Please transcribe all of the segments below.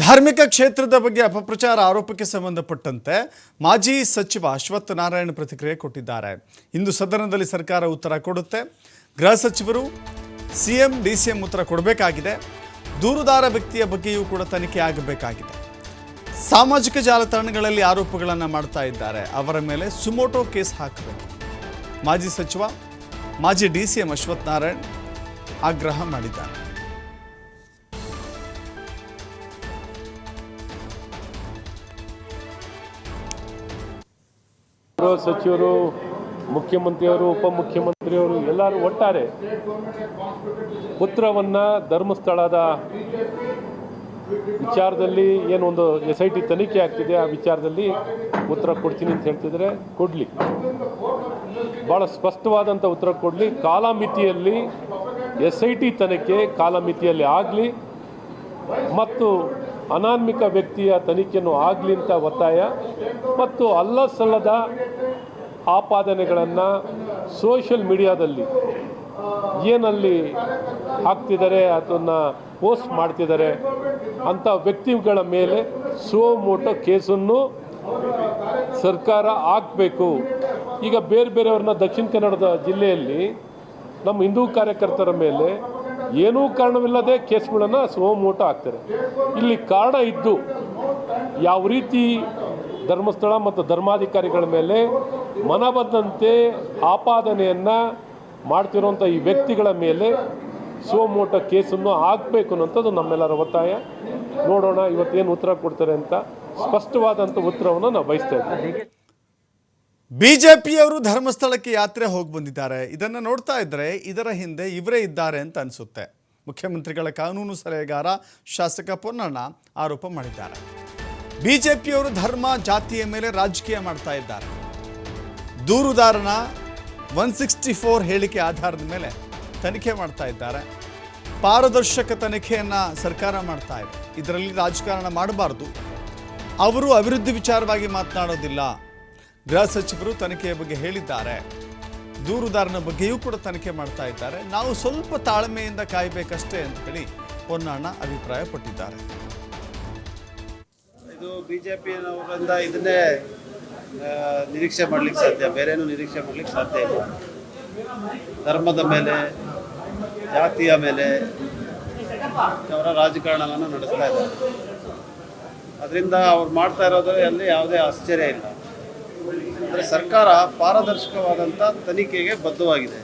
ಧಾರ್ಮಿಕ ಕ್ಷೇತ್ರದ ಬಗ್ಗೆ ಅಪಪ್ರಚಾರ ಆರೋಪಕ್ಕೆ ಸಂಬಂಧಪಟ್ಟಂತೆ ಮಾಜಿ ಸಚಿವ ಅಶ್ವತ್ಥ ನಾರಾಯಣ ಪ್ರತಿಕ್ರಿಯೆ ಕೊಟ್ಟಿದ್ದಾರೆ. ಇಂದು ಸದನದಲ್ಲಿ ಸರ್ಕಾರ ಉತ್ತರ ಕೊಡುತ್ತೆ. ಗೃಹ ಸಚಿವರು ಸಿಎಂ ಎಂ ಉತ್ತರ ಕೊಡಬೇಕಾಗಿದೆ. ದೂರುದಾರ ವ್ಯಕ್ತಿಯ ಬಗ್ಗೆಯೂ ಕೂಡ ತನಿಖೆ ಆಗಬೇಕಾಗಿದೆ. ಸಾಮಾಜಿಕ ಜಾಲತಾಣಗಳಲ್ಲಿ ಆರೋಪಗಳನ್ನು ಮಾಡ್ತಾ ಇದ್ದಾರೆ. ಅವರ ಮೇಲೆ ಸುಮೋಟೋ ಕೇಸ್ ಹಾಕಬೇಕು. ಮಾಜಿ ಸಚಿವ, ಮಾಜಿ ಡಿಸಿಎಂ ಅಶ್ವತ್ಥ ನಾರಾಯಣ್ ಆಗ್ರಹ ಮಾಡಿದ್ದಾರೆ. ಗೃಹ ಸಚಿವರು, ಮುಖ್ಯಮಂತ್ರಿಯವರು ಉಪಮುಖ್ಯಮಂತ್ರಿಯವರು ಎಲ್ಲರೂ ಒಟ್ಟಾರೆ ಪುತ್ರವನ್ನು ಧರ್ಮಸ್ಥಳದ ವಿಚಾರದಲ್ಲಿ ಏನೊಂದು ಎಸ್ ಐ ಟಿ ತನಿಖೆ ಆಗ್ತಿದೆ, ಆ ವಿಚಾರದಲ್ಲಿ ಉತ್ತರ ಕೊಡ್ತೀನಿ ಅಂತ ಹೇಳ್ತಿದ್ರೆ ಕೊಡಲಿ. ಭಾಳ ಸ್ಪಷ್ಟವಾದಂಥ ಉತ್ತರ ಕೊಡಲಿ. ಕಾಲಮಿತಿಯಲ್ಲಿ ಎಸ್ ಐ ಟಿ ತನಿಖೆ ಕಾಲಮಿತಿಯಲ್ಲಿ ಆಗಲಿ. ಮತ್ತು ಅನಾನ್ಮಿಕ ವ್ಯಕ್ತಿಯ ತನಿಖೆಯನ್ನು ಆಗಲಿ ಅಂತ ಒತ್ತಾಯ ಮತ್ತು ಅಲ್ಲ ಸಲ್ಲದ ಆಪಾದನೆಗಳನ್ನು ಸೋಷಿಯಲ್ ಮೀಡಿಯಾದಲ್ಲಿ ಏನಲ್ಲಿ ಹಾಕ್ತಿದ್ದಾರೆ, ಅದನ್ನು ಪೋಸ್ಟ್ ಮಾಡ್ತಿದ್ದಾರೆ ಅಂಥ ವ್ಯಕ್ತಿಗಳ ಮೇಲೆ ಸೋ ಮೋಟೋ ಕೇಸನ್ನು ಸರ್ಕಾರ ಹಾಕಬೇಕು. ಈಗ ಬೇರೆ ಬೇರೆಯವ್ರನ್ನ ದಕ್ಷಿಣ ಕನ್ನಡದ ಜಿಲ್ಲೆಯಲ್ಲಿ ನಮ್ಮ ಹಿಂದೂ ಕಾರ್ಯಕರ್ತರ ಮೇಲೆ ಏನೂ ಕಾರಣವಿಲ್ಲದೆ ಕೇಸ್ಗಳನ್ನು ಸೋಮೋಟ ಆಗ್ತಾರೆ. ಇಲ್ಲಿ ಕಾರಣ ಇದ್ದು ಯಾವ ರೀತಿ ಧರ್ಮಸ್ಥಳ ಮತ್ತು ಧರ್ಮಾಧಿಕಾರಿಗಳ ಮೇಲೆ ಮನಬಂದಂತೆ ಆಪಾದನೆಯನ್ನು ಮಾಡ್ತಿರುವಂಥ ಈ ವ್ಯಕ್ತಿಗಳ ಮೇಲೆ ಸೋಮೋಟ ಕೇಸನ್ನು ಹಾಕಬೇಕು ಅನ್ನೋಂಥದ್ದು ನಮ್ಮೆಲ್ಲರ ಒತ್ತಾಯ. ನೋಡೋಣ ಇವತ್ತೇನು ಉತ್ತರ ಕೊಡ್ತಾರೆ ಅಂತ ಸ್ಪಷ್ಟವಾದಂಥ ಉತ್ತರವನ್ನು ನಾವು ಬಯಸ್ತಾ ಇದ್ದೀವಿ. ಬಿಜೆಪಿಯವರು ಧರ್ಮಸ್ಥಳಕ್ಕೆ ಯಾತ್ರೆ ಹೋಗಿ ಬಂದಿದ್ದಾರೆ. ಇದನ್ನು ನೋಡ್ತಾ ಇದ್ದರೆ ಇದರ ಹಿಂದೆ ಇವರೇ ಇದ್ದಾರೆ ಅಂತ ಅನಿಸುತ್ತೆ. ಮುಖ್ಯಮಂತ್ರಿಗಳ ಕಾನೂನು ಸಲಹೆಗಾರ ಶಾಸಕ ಪೊನ್ನಣ್ಣ ಆರೋಪ ಮಾಡಿದ್ದಾರೆ. ಬಿಜೆಪಿಯವರು ಧರ್ಮ, ಜಾತಿಯ ಮೇಲೆ ರಾಜಕೀಯ ಮಾಡ್ತಾ ಇದ್ದಾರೆ. ದೂರುದಾರನ ಒನ್ ಸಿಕ್ಸ್ಟಿ ಫೋರ್ ಹೇಳಿಕೆ ಆಧಾರದ ಮೇಲೆ ತನಿಖೆ ಮಾಡ್ತಾ ಇದ್ದಾರೆ. ಪಾರದರ್ಶಕ ತನಿಖೆಯನ್ನು ಸರ್ಕಾರ ಮಾಡ್ತಾ ಇದೆ. ಇದರಲ್ಲಿ ರಾಜಕಾರಣ ಮಾಡಬಾರ್ದು. ಅವರು ಅಭಿವೃದ್ಧಿ ವಿಚಾರವಾಗಿ ಮಾತನಾಡೋದಿಲ್ಲ. ಗೃಹ ಸಚಿವರು ತನಿಖೆಯ ಬಗ್ಗೆ ಹೇಳಿದ್ದಾರೆ. ದೂರುದಾರನ ಬಗ್ಗೆಯೂ ಕೂಡ ತನಿಖೆ ಮಾಡ್ತಾ ಇದ್ದಾರೆ. ನಾವು ಸ್ವಲ್ಪ ತಾಳ್ಮೆಯಿಂದ ಕಾಯಬೇಕಷ್ಟೇ ಅಂತ ಹೇಳಿ ಪೊನ್ನಣ್ಣ ಅಭಿಪ್ರಾಯಪಟ್ಟಿದ್ದಾರೆ. ಇದು ಬಿ ಜೆ ಪಿಯವರಿಂದ ಇದನ್ನೇ ನಿರೀಕ್ಷೆ ಮಾಡ್ಲಿಕ್ಕೆ ಸಾಧ್ಯ. ಬೇರೇನು ನಿರೀಕ್ಷೆ ಮಾಡ್ಲಿಕ್ಕೆ ಸಾಧ್ಯ ಇಲ್ಲ. ಧರ್ಮದ ಮೇಲೆ, ಜಾತಿಯ ಮೇಲೆ ಅವರ ರಾಜಕಾರಣವನ್ನು ನಡೆಸ್ತಾ ಇದ್ದಾರೆ. ಅದರಿಂದ ಅವ್ರು ಮಾಡ್ತಾ ಇರೋದ್ರಲ್ಲಿ ಯಾವುದೇ ಆಶ್ಚರ್ಯ ಇಲ್ಲ. ಅಂದರೆ ಸರ್ಕಾರ ಪಾರದರ್ಶಕವಾದಂಥ ತನಿಖೆಗೆ ಬದ್ಧವಾಗಿದೆ.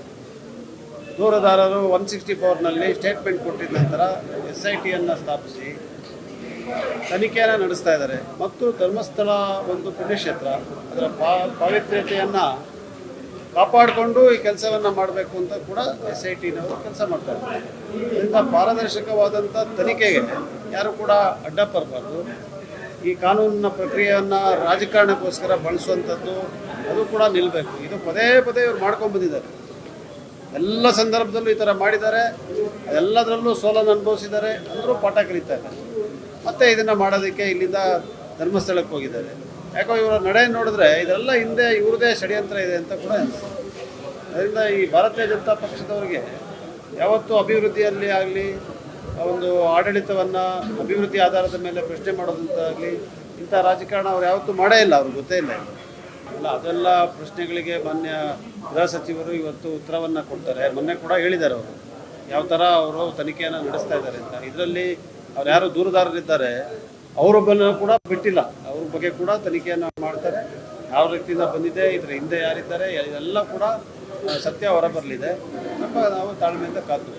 ದೂರದಾರರು ಒನ್ ಸಿಕ್ಸ್ಟಿ ಫೋರ್ನಲ್ಲಿ ಸ್ಟೇಟ್ಮೆಂಟ್ ಕೊಟ್ಟಿದ ನಂತರ ಎಸ್ ಐ ಟಿಯನ್ನು ಸ್ಥಾಪಿಸಿ ತನಿಖೆಯನ್ನು ನಡೆಸ್ತಾ ಇದ್ದಾರೆ. ಮತ್ತು ಧರ್ಮಸ್ಥಳ ಒಂದು ಪುಣ್ಯಕ್ಷೇತ್ರ ಅದರ ಪಾ, ಪಾವಿತ್ರ್ಯತೆಯನ್ನು ಕಾಪಾಡಿಕೊಂಡು ಈ ಕೆಲಸವನ್ನು ಮಾಡಬೇಕು ಅಂತ ಕೂಡ ಎಸ್ ಐ ಟಿನವರು ಕೆಲಸ ಮಾಡ್ತಾರೆ ಇದರಿಂದ ಪಾರದರ್ಶಕವಾದಂಥ ತನಿಖೆಗೆ ಯಾರು ಕೂಡ ಅಡ್ಡ ಬರಬಾರ್ದು ಈ ಕಾನೂನಿನ ಪ್ರಕ್ರಿಯೆಯನ್ನು ರಾಜಕಾರಣಕ್ಕೋಸ್ಕರ ಬಳಸುವಂಥದ್ದು ಅದು ಕೂಡ ನಿಲ್ಲಬೇಕು ಇದು ಪದೇ ಪದೇ ಇವ್ರು ಮಾಡ್ಕೊಂಡು ಬಂದಿದ್ದಾರೆ. ಎಲ್ಲ ಸಂದರ್ಭದಲ್ಲೂ ಈ ಥರ ಮಾಡಿದ್ದಾರೆ. ಎಲ್ಲದರಲ್ಲೂ ಸೋಲನ್ನು ಅನುಭವಿಸಿದ್ದಾರೆ ಅಂದರೂ ಪಾಠ ಕಲಿತಾ ಇದ್ದಾರೆ. ಮತ್ತೆ ಇದನ್ನು ಮಾಡೋದಕ್ಕೆ ಇಲ್ಲಿಂದ ಧರ್ಮಸ್ಥಳಕ್ಕೆ ಹೋಗಿದ್ದಾರೆ. ಯಾಕೋ ಇವರ ನಡೆ ನೋಡಿದ್ರೆ ಇದೆಲ್ಲ ಹಿಂದೆ ಇವ್ರದೇ ಷಡ್ಯಂತ್ರ ಇದೆ ಅಂತ ಕೂಡ ಅದರಿಂದ ಈ ಭಾರತೀಯ ಜನತಾ ಪಕ್ಷದವ್ರಿಗೆ ಯಾವತ್ತೂ ಅಭಿವೃದ್ಧಿಯಲ್ಲಿ ಆಗಲಿ ಒಂದು ಆಡಳಿತವನ್ನು, ಅಭಿವೃದ್ಧಿ ಆಧಾರದ ಮೇಲೆ ಪ್ರಶ್ನೆ ಮಾಡೋದಂತಾಗಲಿ, ಇಂಥ ರಾಜಕಾರಣ ಅವ್ರು ಯಾವತ್ತೂ ಮಾಡೇ ಇಲ್ಲ, ಅವ್ರಿಗೆ ಗೊತ್ತೇ ಇಲ್ಲ ಇಲ್ಲ ಅದೆಲ್ಲ ಪ್ರಶ್ನೆಗಳಿಗೆ ಮಾನ್ಯ ಗೃಹ ಸಚಿವರು ಇವತ್ತು ಉತ್ತರವನ್ನು ಕೊಡ್ತಾರೆ. ಮೊನ್ನೆ ಕೂಡ ಹೇಳಿದ್ದಾರೆ ಅವರು. ಯಾವ ಥರ ಅವರು ತನಿಖೆಯನ್ನು ನಡೆಸ್ತಾ ಇದ್ದಾರೆ ಅಂತ. ಇದರಲ್ಲಿ ಅವ್ರು ಯಾರು ದೂರದಾರರಿದ್ದಾರೆ ಅವರೊಬ್ಬನ ಕೂಡ ಬಿಟ್ಟಿಲ್ಲ. ಅವ್ರ ಬಗ್ಗೆ ಕೂಡ ತನಿಖೆಯನ್ನು ಮಾಡ್ತಾರೆ. ಯಾವ ರೀತಿಯಿಂದ ಬಂದಿದೆ, ಇದರ ಹಿಂದೆ ಯಾರಿದ್ದಾರೆ, ಇದೆಲ್ಲ ಕೂಡ ಸತ್ಯ ಹೊರಬರಲಿದೆ. ನಾವು ತಾಳ್ಮೆಯಿಂದ ಕಾದು.